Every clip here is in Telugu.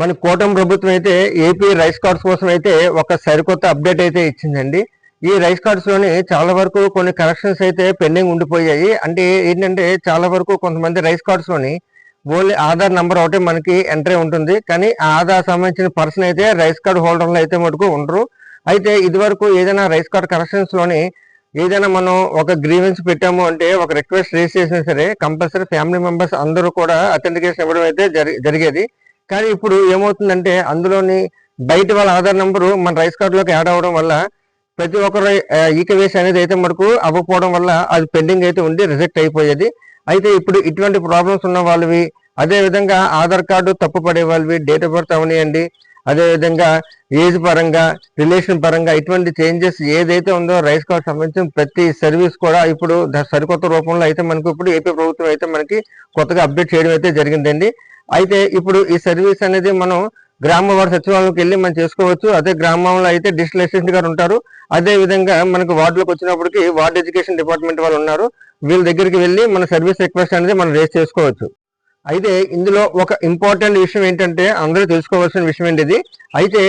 మన కూటమి ప్రభుత్వం అయితే ఏపీ రైస్ కార్డ్స్ కోసం అయితే ఒక సరికొత్త అప్డేట్ అయితే ఇచ్చిందండి. ఈ రైస్ కార్డ్స్లోని చాలా వరకు కొన్ని కరెక్షన్స్ అయితే పెండింగ్ ఉండిపోయాయి. అంటే ఏంటంటే చాలా వరకు కొంతమంది రైస్ కార్డ్స్లోని ఓన్లీ ఆధార్ నంబర్ ఒకటి మనకి ఎంట్రీ ఉంటుంది. కానీ ఆ ఆధార్ సంబంధించిన పర్సన్ అయితే రైస్ కార్డ్ హోల్డర్లు అయితే మటుకు ఉండరు. అయితే ఇది వరకు ఏదైనా రైస్ కార్డ్ కరెక్షన్స్లోని ఏదైనా మనం ఒక గ్రీవెన్స్ పెట్టాము అంటే ఒక రిక్వెస్ట్ రేస్ చేసినా సరే కంపల్సరీ ఫ్యామిలీ మెంబర్స్ అందరూ కూడా అథెంటికేషన్ ఇవ్వడం అయితే జరిగేది. కానీ ఇప్పుడు ఏమవుతుందంటే అందులోని బయట వాళ్ళ ఆధార్ నెంబరు మన రైస్ కార్డులోకి యాడ్ అవ్వడం వల్ల ప్రతి ఒక్కరు ఈకవేసి అనేది అయితే మనకు అవ్వకపోవడం వల్ల అది పెండింగ్ అయితే ఉండి రిజెక్ట్ అయిపోయేది. అయితే ఇప్పుడు ఇటువంటి ప్రాబ్లమ్స్ ఉన్న వాళ్ళవి అదే విధంగా ఆధార్ కార్డు తప్పు పడే వాళ్ళవి డేట్ ఆఫ్ బర్త్ అవనియండి అదే విధంగా ఏజ్ పరంగా రిలేషన్ పరంగా ఇటువంటి చేంజెస్ ఏదైతే ఉందో రైస్ కార్డ్ సంబంధించిన ప్రతి సర్వీస్ కూడా ఇప్పుడు సరికొత్త రూపంలో అయితే మనకు ఇప్పుడు ఏపీ ప్రభుత్వం అయితే మనకి కొత్తగా అప్డేట్ చేయడం అయితే జరిగిందండి. అయితే ఇప్పుడు ఈ సర్వీస్ అనేది మనం గ్రామ వార్డు సచివాలయంకి వెళ్ళి మనం చేసుకోవచ్చు. అదే గ్రామంలో అయితే డిస్టల్ అసిస్టెంట్ గారు ఉంటారు. అదే విధంగా మనకు వార్డులోకి వచ్చినప్పటికి వార్డు ఎడ్యుకేషన్ డిపార్ట్మెంట్ వాళ్ళు ఉన్నారు. వీళ్ళ దగ్గరికి వెళ్ళి మన సర్వీస్ రిక్వెస్ట్ అనేది మనం రేస్ చేసుకోవచ్చు. అయితే ఇందులో ఒక ఇంపార్టెంట్ విషయం ఏంటంటే అందరూ తెలుసుకోవాల్సిన విషయం ఏంటి ఇది? అయితే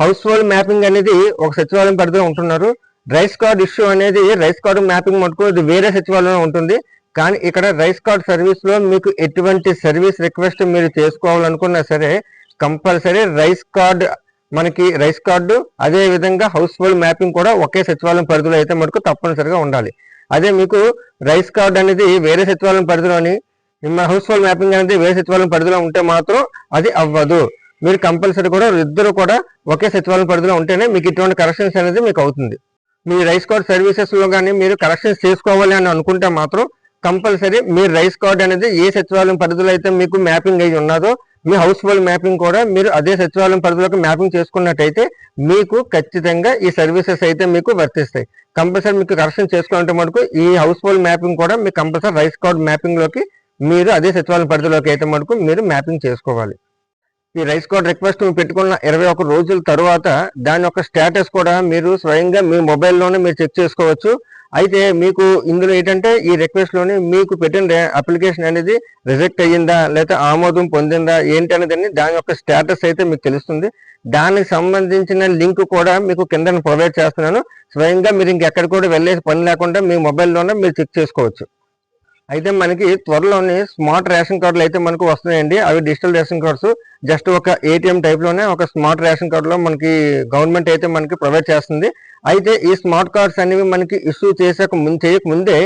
హౌస్ హోల్డ్ మ్యాపింగ్ అనేది ఒక సచివాలయం పరిధిలో ఉంటున్నారు. రైస్ కార్డ్ ఇష్యూ అనేది రైస్ కార్డు మ్యాపింగ్ మటుకు ఇది వేరే సచివాలయంలో ఉంటుంది. కానీ ఇక్కడ రైస్ కార్డ్ సర్వీస్లో మీకు ఎటువంటి సర్వీస్ రిక్వెస్ట్ మీరు చేసుకోవాలనుకున్నా సరే కంపల్సరీ రైస్ కార్డ్ మనకి రైస్ కార్డు అదే విధంగా హౌస్ హోల్డ్ మ్యాపింగ్ కూడా ఒకే సచివాలయం పరిధిలో అయితే మనకు తప్పనిసరిగా ఉండాలి. అదే మీకు రైస్ కార్డ్ అనేది వేరే సచివాలయం పరిధిలోని హౌస్ హోల్డ్ మ్యాపింగ్ అనేది వేరే సచివాలయం పరిధిలో ఉంటే మాత్రం అది అవ్వదు. మీరు కంపల్సరీ కూడా ఇద్దరు కూడా ఒకే సచివాలయం పరిధిలో ఉంటేనే మీకు ఇటువంటి కరెక్షన్స్ అనేది మీకు అవుతుంది. మీ రైస్ కార్డ్ సర్వీసెస్లో కానీ మీరు కరెక్షన్స్ చేసుకోవాలి అని అనుకుంటే మాత్రం కంపల్సరీ మీ రైస్ కార్డ్ అనేది ఏ సచివాలయం పరిధిలో అయితే మీకు మ్యాపింగ్ అయి ఉన్నదో మీ హౌస్ హోల్డ్ మ్యాపింగ్ కూడా మీరు అదే సచివాలయం పరిధిలోకి మ్యాపింగ్ చేసుకున్నట్టయితే మీకు ఖచ్చితంగా ఈ సర్వీసెస్ అయితే మీకు వర్తిస్తాయి. కంపల్సరీ మీకు కరెక్షన్ చేసుకుంటే మటుకు ఈ హౌస్ హోల్డ్ మ్యాపింగ్ కూడా మీకు కంపల్సరీ రైస్ కార్డ్ మ్యాపింగ్లోకి మీరు అదే సచివాలయం పరిధిలోకి అయితే మటుకు మీరు మ్యాపింగ్ చేసుకోవాలి. ఈ రైస్ కార్డ్ రిక్వెస్ట్ పెట్టుకున్న ఇరవై ఒక రోజుల తర్వాత దాని యొక్క స్టేటస్ కూడా మీరు స్వయంగా మీ మొబైల్లోనే మీరు చెక్ చేసుకోవచ్చు. అయితే మీకు ఇందులో ఏంటంటే ఈ రిక్వెస్ట్లోని మీకు పెట్టిన అప్లికేషన్ అనేది రిజెక్ట్ అయ్యిందా లేకపోతే ఆమోదం పొందిందా ఏంటి అనేది దాని యొక్క స్టేటస్ అయితే మీకు తెలుస్తుంది. దానికి సంబంధించిన లింక్ కూడా మీకు కింద ప్రొవైడ్ చేస్తున్నాను. స్వయంగా మీరు ఇంకెక్కడ కూడా వెళ్ళే పని లేకుండా మీ మొబైల్లోనే మీరు చెక్ చేసుకోవచ్చు. అయితే మనకి త్వరలోనే స్మార్ట్ రేషన్ కార్డులు అయితే మనకు వస్తున్నాయండి. అవి డిజిటల్ రేషన్ కార్డ్స్. జస్ట్ ఒక ఏటీఎం టైప్లోనే ఒక స్మార్ట్ రేషన్ కార్డులో మనకి గవర్నమెంట్ అయితే మనకి ప్రొవైడ్ చేస్తుంది. అయితే ఈ స్మార్ట్ కార్డ్స్ అనేవి మనకి ఇష్యూ చేసాక ముందు చేయకముందే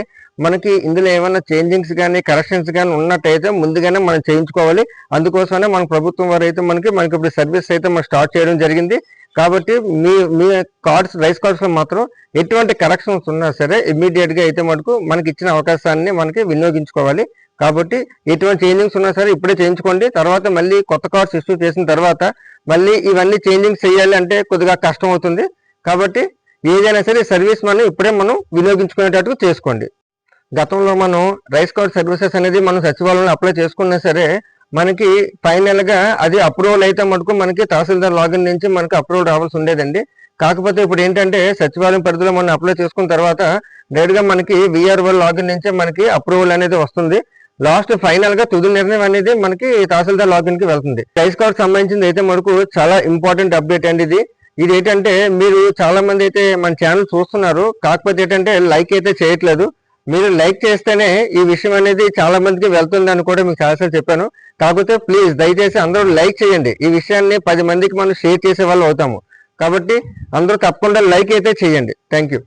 మనకి ఇందులో ఏమైనా చేంజింగ్స్ కానీ కరెక్షన్స్ కానీ ఉన్నట్టయితే ముందుగానే మనం చేయించుకోవాలి. అందుకోసమే మన ప్రభుత్వం వారు అయితే మనకి మనకి ఇప్పుడు సర్వీస్ అయితే మనం స్టార్ట్ చేయడం జరిగింది. కాబట్టి మీ మీ కార్డ్స్ రైస్ కార్డ్స్లో మాత్రం ఎటువంటి కరెక్షన్స్ ఉన్నా సరే ఇమ్మీడియట్గా అయితే మటుకు మనకి ఇచ్చిన అవకాశాన్ని మనకి వినియోగించుకోవాలి. కాబట్టి ఎటువంటి చేంజింగ్స్ ఉన్నా సరే ఇప్పుడే చేయించుకోండి. తర్వాత మళ్ళీ కొత్త కార్డ్స్ ఇష్యూ చేసిన తర్వాత మళ్ళీ ఇవన్నీ చేంజింగ్స్ చేయాలి అంటే కొద్దిగా కష్టం అవుతుంది కాబట్టి ఏదైనా సరే సర్వీస్ మనం ఇప్పుడే మనం వినియోగించుకునేటట్టు చేసుకోండి. గతంలో మనం రైస్ కార్డ్ సర్వీసెస్ అనేది మనం సచివాలయంలో అప్లై చేసుకున్నా సరే మనకి ఫైనల్గా అది అప్రూవల్ అయితే మటుకు మనకి తహసీల్దార్ లాగిన్ నుంచి మనకి అప్రూవల్ రావాల్సి ఉండేదండి. కాకపోతే ఇప్పుడు ఏంటంటే సచివాలయం పరిధిలో మనం అప్లై చేసుకున్న తర్వాత డైరెక్ట్గా మనకి విఆర్ఓ లాగిన్ నుంచే మనకి అప్రూవల్ అనేది వస్తుంది. లాస్ట్ ఫైనల్గా తుది నిర్ణయం అనేది మనకి తహసీల్దార్ లాగిన్కి వెళ్తుంది. ప్రైస్ కార్డ్ సంబంధించింది అయితే మనకు చాలా ఇంపార్టెంట్ అప్డేట్ అండి ఇది. ఇది ఏంటంటే మీరు చాలా మంది అయితే మన ఛానల్ చూస్తున్నారు. కాకపోతే ఏంటంటే లైక్ అయితే చేయట్లేదు. మీరు లైక్ చేస్తేనే ఈ విషయం అనేది చాలా మందికి వెళ్తుంది అని కూడా మీకు చాలాసార్లు చెప్పాను. కాకపోతే ప్లీజ్ దయచేసి అందరూ లైక్ చేయండి. ఈ విషయాన్ని పది మందికి మనం షేర్ చేసే వాళ్ళు అవుతాము. కాబట్టి అందరూ తప్పకుండా లైక్ అయితే చేయండి. Thank you